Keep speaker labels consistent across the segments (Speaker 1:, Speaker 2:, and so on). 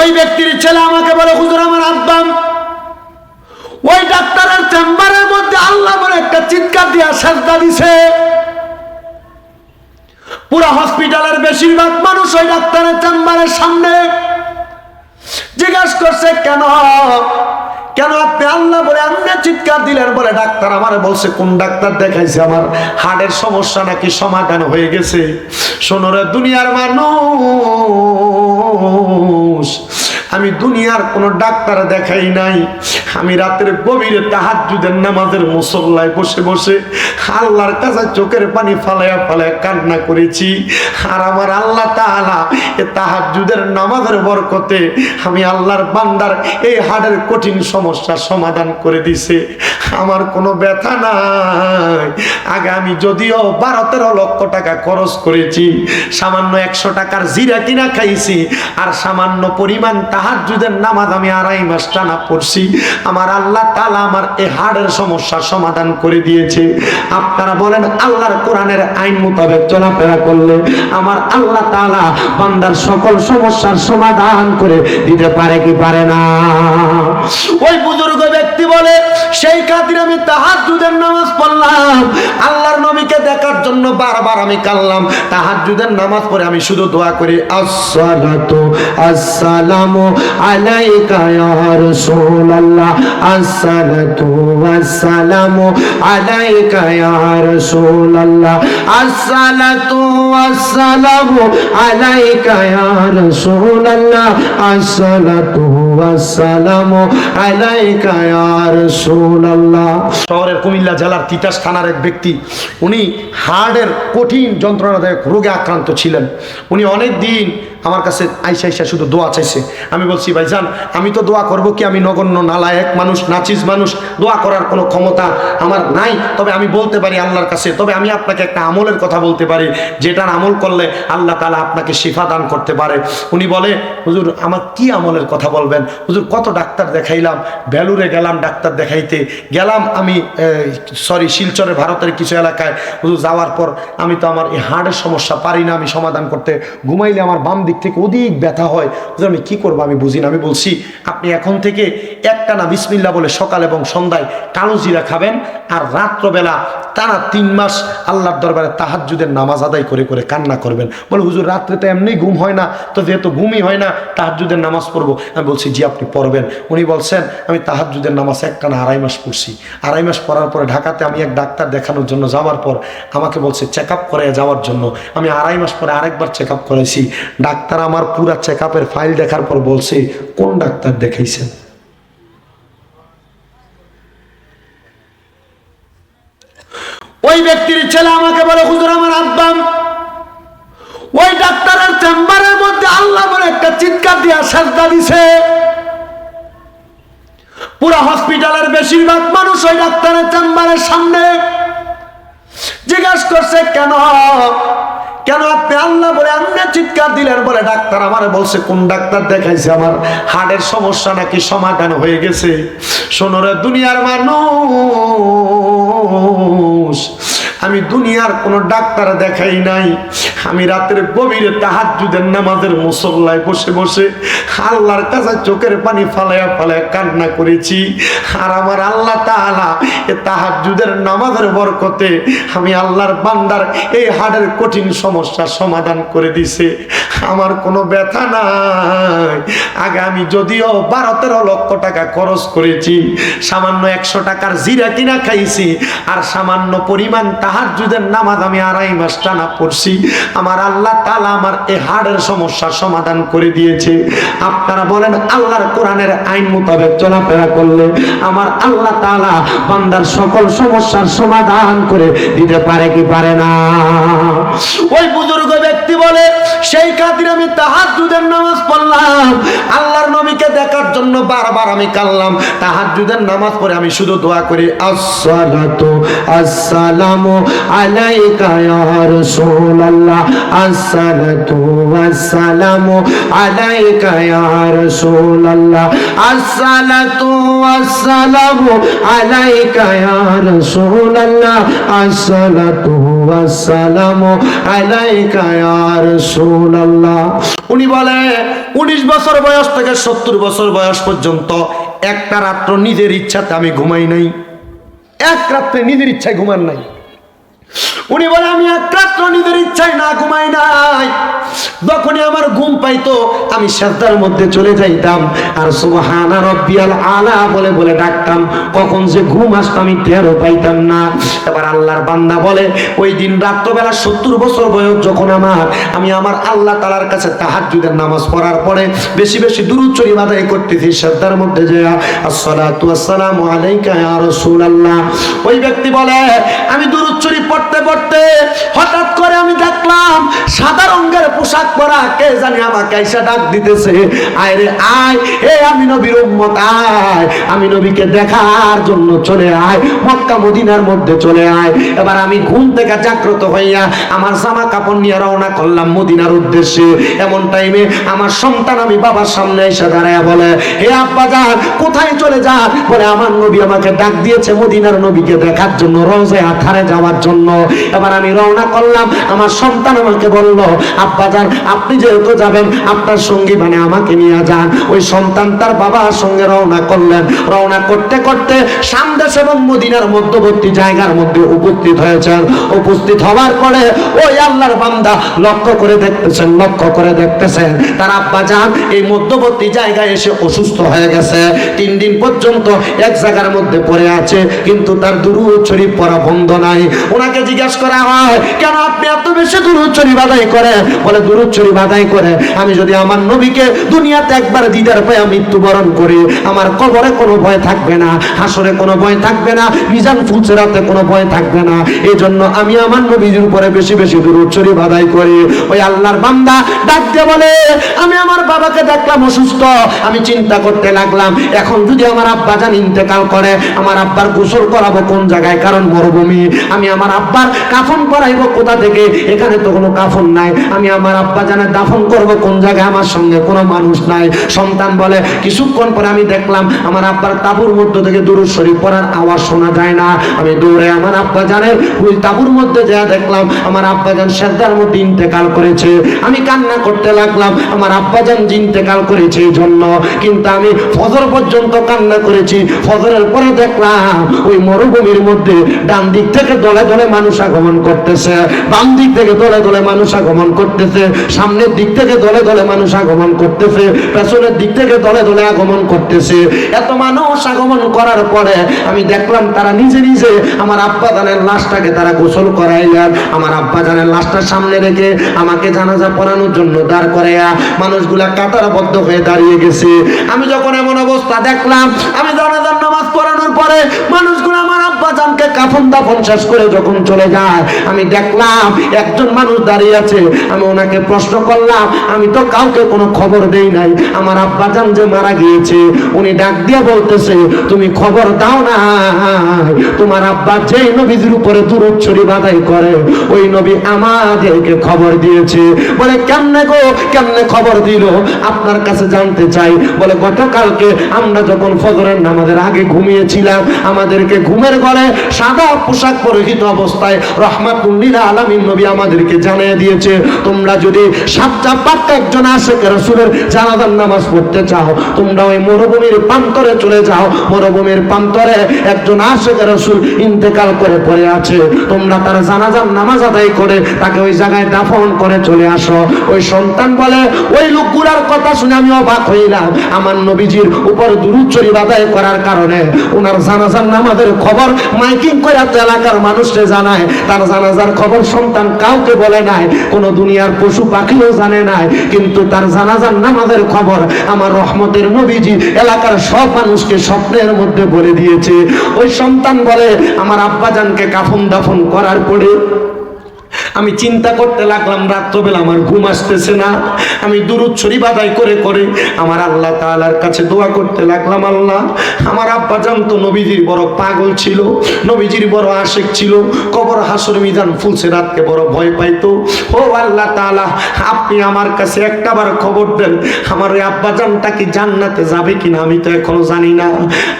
Speaker 1: ওই ব্যক্তির ছেলে আমাকে বলে, হুজুর, আমার আব্বাম ওই ডাক্তারের চেম্বারের মধ্যে আল্লাহ বলে একটা চিৎকার দিয়া সাজদা দিছে। পুরো হসপিটালের বেশিরভাগ মানুষ ওই ডাক্তারের চেম্বারের সামনে। জিজ্ঞাসা করছে, কেন কেন আপনি আল্লাহ বলে আপনি চিৎকার দিলেন? বলে, ডাক্তার আমার বলছে, কোন ডাক্তার দেখাইছে আমার? হার্টের সমস্যা নাকি সমাধান হয়ে গেছে? সোনরে দুনিয়ার মানুষ irmãos, আমি দুনিয়ার কোন ডাক্তার দেখাই নাই। আমি রাতের গভীরে তাহাজুদের নামাজের মুসল্লায় বসে বসে আল্লাহর কাছে চোখের পানি ফালাইয়া ফালাইয়া কান্না করেছি। আর আমার আল্লাহ তাআলা এ তাহাজুদের নামাজের বরকতে আমি আল্লাহর বান্দার এই হাড়ের কঠিন সমস্যার সমাধান করে দিছে। আমার কোনো ব্যথা নাই। আগে আমি যদিও বারো তেরো লক্ষ টাকা খরচ করেছি, সামান্য একশো টাকার জিরা কিনা খাইছি, আর সামান্য পরিমাণ তাহাজুদের নামাজ আমি আড়াই মাস টানা পড়ছি। আমার আল্লাহ তালা আমার এই হাড়ের সমস্যার সমাধান করে দিয়েছে। আপনারা বলেন, আল্লাহর কোরআনের আইন মোতাবেক চলাফেরা করলে আমার আল্লাহ তালা বান্দার সকল সমস্যার সমাধান করে দিতে পারে কি পারে না? ওই বুজুর্গ ব্যক্তি বলে, সেই খাতির আমি তাহাজুদের নামাজ পড়লাম। আল্লাহর নবীকে দেখার জন্য বারবার আমি কাল্লাম তাহাজুদের নামাজ পড়ে আমি শুধু দোয়া করি, আসসালাতু, আসসালামু আলাইকা ইয়া রাসূলুল্লাহ, আসসালাতু আসসালামু আলাইকা ইয়া রাসূলুল্লাহ, আসসালাতু আসসালামু আলাইকা ইয়া রাসূলুল্লাহ, আসসালাতু আসসালামু আলাইকা ইয়া রাসূলুল্লাহ। শহরের কুমিল্লা জেলার তিতাস থানার এক ব্যক্তি, উনি হার্টের কঠিন যন্ত্রণাদায়ক রোগে আক্রান্ত ছিলেন। উনি অনেক দিন আমার কাছে আইসা আইসা শুধু দোয়া চাইছে। আমি বলছি ভাই যান আমি তো দোয়া করব কি আমি নগণ্য, নালায়ক মানুষ, নাচিস মানুষ, দোয়া করার কোনো ক্ষমতা আমার নাই। তবে আমি বলতে পারি আল্লাহর কাছে, তবে আমি আপনাকে একটা আমলের কথা বলতে পারি, যেটার আমল করলে আল্লাহ তালা আপনাকে শিফা দান করতে পারে। উনি বলে, হুজুর, আমার কি আমলের কথা বলবেন? হুজুর, কত ডাক্তার দেখাইলাম বেলুরে গেলাম ডাক্তার দেখাইতে। গেলাম আমি সরি, শিলচরে, ভারতের কিছু এলাকায়। হুজুর, যাওয়ার পর আমি তো আমার এই হার্টের সমস্যা পারি না, আমি সমাধান করতে। ঘুমাইলে আমার বাম দিক থেকে অধিক ব্যথা হয়। আমি কি করব? আমি বুঝি না। আমি বলছি, আপনি এখন থেকে একটা না বিসমিল্লা বলে সকাল এবং সন্ধ্যায় কালো জিরা খাবেন আর রাত্রবেলা টানা তিন মাস আল্লাহর দরবারে তাহাজুদের নামাজ আদায় করে করে কান্না করবেন। বলে, হুজুর, রাত্রে তো এমনি ঘুম হয় না, তো যেহেতু ঘুমই হয় না তাহাজুদের নামাজ পড়ব। আমি বলছি, জি, আপনি পড়বেন। উনি বলছেন, আমি তাহাজুদের নামাজ একটা না আড়াই মাস পড়ছি। আড়াই মাস পড়ার পরে ঢাকাতে আমি এক ডাক্তার দেখানোর জন্য যাওয়ার পর আমাকে বলছে, চেক আপ করে যাওয়ার জন্য। আমি আড়াই মাস পরে আরেকবার চেক আপ করেছি ডাক্তার আমার পুরা চেক ফাইল দেখার পর বলছে, কোন ডাক্তার দেখাইছেন? ওই ব্যক্তির ছেলে আমাকে বলে, হুজুর, আমার আব্বাম ওই ডাক্তারের চেম্বারের মধ্যে আল্লাহ বলে একটা চিৎকার দিয়া সাজদা দিছে। পুরো হসপিটালের বেশিরভাগ মানুষ ওই ডাক্তারের চেম্বারের সামনে জিজ্ঞাসা করছে, কেন? কেন আপনি আল্লাহ বলে আমি চিৎকার দিলেন বলে ডাক্তার আমার বলছে, কোন ডাক্তার দেখাইছে আমার? হাড়ের সমস্যা নাকি সমাধান হয়ে গেছে? সোনরে দুনিয়ার মানুষ। আমি দুনিয়ার কোনো ডাক্তার দেখাই নাই। আমি রাতের গভীরে তাহাজুদের নামাজের মুসল্লায় বসে বসে আল্লাহর কাছে চোখের পানি ফালাইয়া ফালাইয়া কান্না করেছি। আর আমার আল্লাহ তাহলা এ তাহাজুদের নামাজের বরকতে আমি আল্লাহর বান্দার এই হাড়ের কঠিন সমস্যার সমাধান করে দিছে। আমার কোনো ব্যথা নাই। আগে আমি যদিও বারো তেরো লক্ষ টাকা খরচ করেছি, সামান্য একশো টাকার জিরা কিনা খাইছি, আর সামান্য পরিমাণ তাহার যুদের নামাজ আমি আড়াই মাস টানা পড়ছি। আমার আল্লাহ তালা আমার এ হাড়ের সমস্যার সমাধান করে দিয়েছে। আপনারা বলেন, আল্লাহর কোরআনের আইন মোতাবেক চলাফেরা করলে আমার আল্লাহ তালা বান্দার সকল সমস্যার সমাধান করে দিতে পারে কি পারে না? ওই বুজুর্গ ব্যক্তি বলে সেই খাতির আমি তাহাজুদের নামাজ পড়লাম। আল্লাহর নবীকে দেখার জন্য বারবার আমি কাল্লাম তাহাজুদের নামাজ পড়ে আমি শুধু দোয়া করি, আসসালাতু আসসালামু আলাইকা ইয়া রাসূলুল্লাহ। আসসালাতু আসসালামু আলাইকা ইয়া রাসূলুল্লাহ। আসসালাতু আসসালামু আলাইকা ইয়া রাসূলুল্লাহ। আসসালাতু ওয়াসসালামু আলাইকা ইয়া রাসূলুল্লাহ। উনি বলে, উনিশ বছর বয়স থেকে সত্তর বছর বয়স পর্যন্ত একটা রাত্র নিজের ইচ্ছাতে আমি ঘুমাই নাই। এক রাত্রে নিজের ইচ্ছায় ঘুমান নাই। উনি বলে, আমি এক নিজের ইচ্ছায় না ঘুমাই নাই। যখনই আমার ঘুম পাইতো, আমি শ্রদ্ধার মধ্যে চলে যাইতাম। আর সুবহানা রব্বিয়াল আলা বলে বলে ডাকতাম, কখন যে ঘুম আসতো আমি টেরও পাইতাম না। এবার আল্লাহর বান্দা বলে, ওই দিন রাত্রবেলা সত্তর বছর বয়স যখন আমার, আমি আমার আল্লাহ তালার কাছে তাহাজ্জুদের নামাজ পড়ার পরে বেশি বেশি দুরুদ শরীফ আদায় করতেছি শ্রদ্ধার মধ্যে যে আসসালাতু আসসালামু আলাইকা ইয়া রাসূলুল্লাহ। ওই ব্যক্তি বলে, আমি দুরুদ শরীফ পড়তে পড়তে হঠাৎ করে আমি দেখলাম সাদা রঙের পোশাক পরা কে জানি আমাকে এসে ডাক দিতেছে। আয় রে আয়, হে আমি নবীর উম্মত, আয়। আমি নবীকে দেখার জন্য চলে আয়, মক্কা, মদিনার মধ্যে চলে আয়। এবার আমি ঘুম থেকে জাগ্রত হইয়া আমার জামা কাপড় নিয়ে রওনা করলাম মদিনার উদ্দেশ্যে। এমন টাইমে আমার সন্তান আমি বাবার সামনে এসে দাঁড়ায় বলে, হে আব্বা যান কোথায় চলে যান? বলে, আমার নবী আমাকে ডাক দিয়েছে মদিনার নবীকে দেখার জন্য, রোজে আথারে যাওয়ার জন্য। এবার আমি রওনা করলাম। আমার সন্তান আমাকে বলল, আব্বা যান, আপনি যেহেতু যাবেন, আপনার সঙ্গী মানে আমাকে নিয়ে যান। ওই সন্তান তার বাবার সঙ্গে রওনা করলেন। রওনা করতে করতে সামদেশ এবং মদিনার মধ্যবর্তী জায়গার মধ্যে উপস্থিত হয়েছেন। উপস্থিত হওয়ার পরে ওই আল্লাহর বান্দা লক্ষ্য করে দেখতেছেন, লক্ষ্য করে দেখতেছেন। তার আব্বা যান, এই মধ্যবর্তী জায়গায় এসে অসুস্থ হয়ে গেছে। তিন দিন পর্যন্ত এক জায়গার মধ্যে পড়ে আছে, কিন্তু তার দুরুদ শরীফ পড়া বন্ধ নাই। ওনাকে জিজ্ঞাসা করা হয়। কেন আপনি এত বেশি শরীফ আদায় করে? বলে শরীফ আদায় করে। আমি যদি আমার নবীকে দুনিয়াতে একবার দিদার পায়ে মৃত্যুবরণ করি, আমার কবরে কোনো ভয় থাকবে না, হাসরে কোনো ভয় থাকবে না, মিজান ফুলসেরাতে কোনো ভয় থাকবে না। এই জন্য আমি আমার নবীর উপরে বেশি বেশি শরীফ আদায় করি। ওই আল্লাহর বান্দা ডাক দিয়ে বলে, আমি আমার বাবাকে দেখলাম অসুস্থ। আমি চিন্তা করতে লাগলাম, এখন যদি আমার আব্বা জান ইন্তেকাল করে, আমার আব্বার গোসল করাবো কোন জায়গায়? কারণ মরুভূমি। আমি আমার আব্বার কাফন করাইবো কোথা থেকে? এখানে তো কোনো কাফন নাই। আমি আমার আব্বা জানে দাফন করব কোন জায়গায় আমার সঙ্গে কোনো মানুষ নাই। সন্তান বলে, কিছুক্ষণ পরে আমি দেখলাম আমার আব্বার তাবুর মধ্য থেকে দূর শরীফ পড়ার আওয়াজ শোনা যায় না। আমি দৌড়ে আমার আব্বা জানের ওই তাবুর মধ্যে যা দেখলাম, আমার আব্বা জান শ্রদ্ধার মধ্যে ইন্তেকাল করেছে। আমি কান্না করতে লাগলাম, আমার আব্বা জান যে ইন্তেকাল করেছে এই জন্য। কিন্তু আমি ফজর পর্যন্ত কান্না করেছি। ফজরের পরে দেখলাম, ওই মরুভূমির মধ্যে ডান দিক থেকে দলে দলে মানুষ আগমন করতেছে, বাম দিক থেকে দলে দলে মানুষ আগমন করতেছে, সামনের দিক থেকে দলে দলে মানুষ আগমন করতেছে, পেছনের দিক থেকে দলে দলে আগমন করতেছে। এত মানুষ আগমন করার পরে আমি দেখলাম তারা নিজে নিজে আমার আব্বা জানের লাশটাকে তারা গোসল করাইলেন। আমার আব্বা জানের লাশটা সামনে রেখে আমাকে জানাজা পড়ানোর জন্য দাঁড় করাইয়া মানুষগুলা কাতারবদ্ধ হয়ে দাঁড়িয়ে গেছে। আমি যখন এমন অবস্থা দেখলাম, আমি জানাজার নামাজ পড়ানোর পরে মানুষগুলো আমার আব্বা জানকে কাফন দাফন শেষ করে যখন চলে যায়, আমি দেখলাম একজন মানুষ দাঁড়িয়ে আছে। আমি ওনাকে প্রশ্ন করলাম, আমি তো কাউকে কোনো খবর দেই নাই। আমার আব্বা জান যে মারা গিয়েছে, উনি ডাক দিয়ে বলতেছে, তুমি খবর দাও না। তোমার আব্বা যে নবীদের উপরে দূরচ্ছরি বাধাই করে, ওই নবী আমাদেরকে খবর দিয়েছে। বলে, কেমনে গো? কেমনে খবর দিল? আপনার কাছে জানতে চাই। বলে, গতকালকে আমরা যখন ফজরের নামাজের আগে ঘুমিয়েছিলাম, আমাদেরকে ঘুমের ঘরে সাদা পোশাক পরিহিত অবস্থায় রহমাতুল্লিল আলামিন নবী আমাদেরকে জানিয়ে দিয়েছে, তোমরা যদি সাতটা পাক্কা একজন আশেখ রসুলের জানাজার নামাজ পড়তে চাও, তোমরা ওই মরুভূমির প্রান্তরে চলে যাও। মরুভূমির প্রান্তরে একজন আশেখ রসুল ইন্তেকাল করে পড়ে আছে। তোমরা তার জানাজার নামাজ আদায় করে তাকে ওই জায়গায় দাফন করে চলে আসো। ওই সন্তান বলে, ওই লোকগুলার কথা শুনে আমি অবাক হইলাম। আমার নবীজির উপর দুরুচরি আদায় করার কারণে ওনার জানাজার নামাজের খবর মাইকিং করে এলাকার মানুষকে জানায়, তার জানাজার খবর সন্তান কাউকে বলে নাই, কোন দুনিয়ার পশু পাখিও জানে নাই, কিন্তু তার জানাজার নামাজের খবর আমার রহমতের নবীজি এলাকার সব মানুষকে স্বপ্নের মধ্যে বলে দিয়েছে। ওই সন্তান বলে, আমার আব্বাজানকে কাফন দাফন করার পরে আমি চিন্তা করতে লাগলাম, রাত্রবেলা আমার ঘুম আসতেছে না। আমি দুরুদ শরীফ আদায় করে করে আমার আল্লাহ তাআলার কাছে দোয়া করতে লাগলাম, আল্লাহ। আমার আব্বা জান তো নবীজির বড় পাগল ছিল, নবীজির বড় আশেক ছিল। কবর হাসর মিজান ফুলসে রাতকে বড় ভয় পাইতো। ও আল্লাহ তাআলা, আপনি আমার কাছে একটাবার খবর দেন, আমার ওই আব্বা জানটা কি জান্নাতে যাবে কিনা আমি তো এখনও জানি না।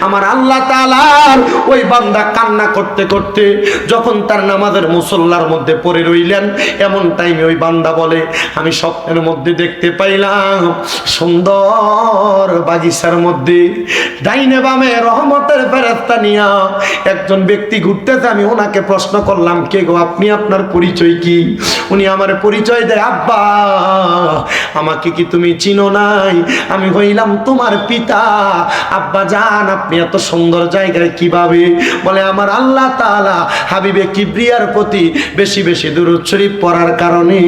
Speaker 1: আমার আল্লাহ তাআলার ওই বান্দা কান্না করতে করতে যখন তার নামাজের মুসল্লার মধ্যে পড়ে রইলেন এমন টাইমে ওই বান্দা বলে, আমি স্বপ্নের মধ্যে দেখতে পাইলাম সুন্দর বাগিচার মধ্যে ডাইনে বামে রহমতের ফেরস্তা নিয়া একজন ব্যক্তি ঘুরতেছে। আমি ওনাকে প্রশ্ন করলাম, কে গো, আপনি আপনার পরিচয় কি? উনি আমার পরিচয় দেয়, আব্বা, আমাকে কি তুমি চিনো নাই? আমি হইলাম তোমার পিতা। আব্বা যান আপনি এত সুন্দর জায়গায় কীভাবে? বলে, আমার আল্লাহ তাআলা হাবিবে কিবরিয়ার প্রতি বেশি বেশি দুরূদ শরীফ পড়ার কারণে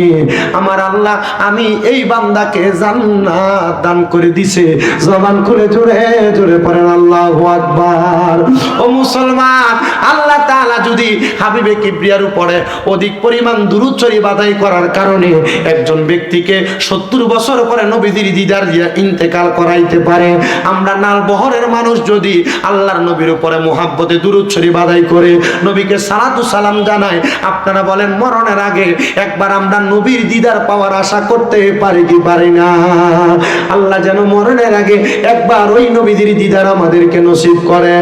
Speaker 1: আমার আল্লাহ আমি এই বান্দাকে জান্নাত দান করে দিছে। জবান খুলে জোরে জোরে পড়েন, আল্লাহু আকবার। ও মুসলমান, আল্লাহ তাআলা যদি হাবিবে কিবরিয়ার উপরে অধিক পরিমাণ দুরূদ শরীফ আদায় করার কারণে একজন ব্যক্তিকে সত্তর বছর পরে নবীজির দিদার দিয়া ইন্তেকাল করাইতে পারে, আমরা নাল বহরের মানুষ যদি আল্লাহর নবীর উপরে মোহাব্বতে দুরুদ শরীফ আদায় করে, নবীকে সালাতু সালাম জানায়, আপনারা বলেন মরণের আগে একবার আমরা নবীর দিদার পাওয়ার আশা করতে পারি কি পারি না? আল্লাহ যেন মরণের আগে একবার ওই নবীদের দিদার আমাদেরকে নসিব করে।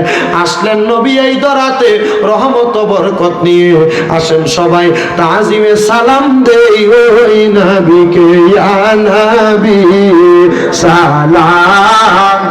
Speaker 1: আসলেন নবী এই দরাতে রহমত বরকত নিয়ে। আসেন সবাই, তাজিমে সালাম দেই ওই নবীকে, ইয়া নবী, সালাম।